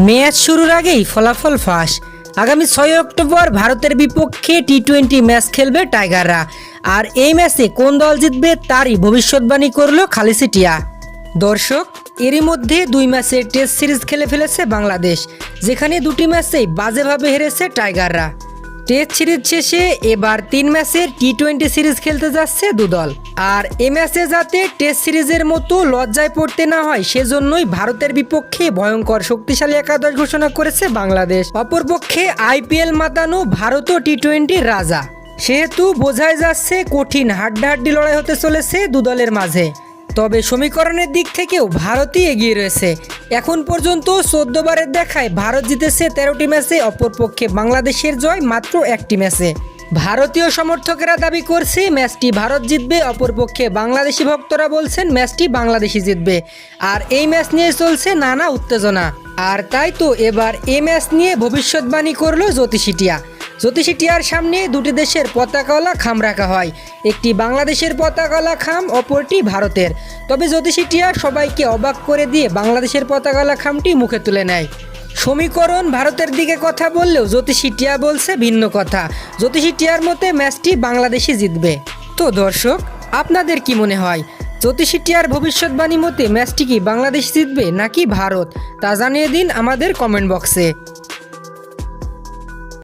Match শুরুর আগেই ফলাফল ফাঁস। আগামী ছয় অক্টোবর ভারতের বিপক্ষে টি টোয়েন্টি ম্যাচ খেলবে টাইগাররা। আর এই ম্যাচে কোন দল জিতবে তারই ভবিষ্যৎবাণী করল খালিসিটিয়া। দর্শক, এরই মধ্যে দুই ম্যাচে টেস্ট সিরিজ খেলে ফেলেছে বাংলাদেশ, যেখানে দুটি ম্যাচেই বাজেভাবে হেরেছে টাইগাররা। টেস্ট সিরিজ শেষে এবার তিন ম্যাচের টি টোয়েন্টি সিরিজ খেলতে যাচ্ছে দুদল। আর এ ম্যাচে যাতে টেস্ট সিরিজের মতো লজ্জায় পড়তে না হয়, সেজন্যই ভারতের বিপক্ষে ভয়ঙ্কর শক্তিশালী একাদশ ঘোষণা করেছে বাংলাদেশ। অপরপক্ষে আইপিএল মাতানো ভারতও টি টোয়েন্টির রাজা। সেহেতু বোঝাই যাচ্ছে কঠিন হাড্ডাহাড্ডি লড়াই হতে চলেছে দুদলের মাঝে। তবে সমীকরণের দিক থেকেও ভারতই এগিয়ে রয়েছে। এখন পর্যন্ত চোদ্দ বারের দেখায় ভারত জিতেছে তেরোটি ম্যাচে, অপরপক্ষে বাংলাদেশের জয় মাত্র একটি ম্যাচে। ভারতীয় সমর্থকেরা দাবি করছে, ম্যাচটি ভারত জিতবে, অপরপক্ষে বাংলাদেশি ভক্তরা বলছেন ম্যাচটি বাংলাদেশি জিতবে। আর এই ম্যাচ নিয়ে চলছে নানা উত্তেজনা। আর তাই তো এবার এই ম্যাচ নিয়ে ভবিষ্যৎবাণী করল জ্যোতিষিটিয়া জ্যোতিষী টিয়ার সামনে দুটি দেশের পতাকাওয়ালা খাম রাখা হয়। একটি বাংলাদেশের পতাকাওয়ালা খাম, অপরটি ভারতের। তবে জ্যোতিষী টিয়া সবাইকে অবাক করে দিয়ে বাংলাদেশের পতাকাওয়ালা খামটি মুখে তুলে নেয়। সমীকরণ ভারতের দিকে কথা বললেও জ্যোতিষী টিয়া বলছে ভিন্ন কথা। জ্যোতিষী টিয়ার মতে ম্যাচটি বাংলাদেশি জিতবে। তো দর্শক, আপনাদের কি মনে হয়? জ্যোতিষী টিয়ার ভবিষ্যৎবাণী মতে ম্যাচটি কি বাংলাদেশ জিতবে নাকি ভারত? তা জানিয়ে দিন আমাদের কমেন্ট বক্সে।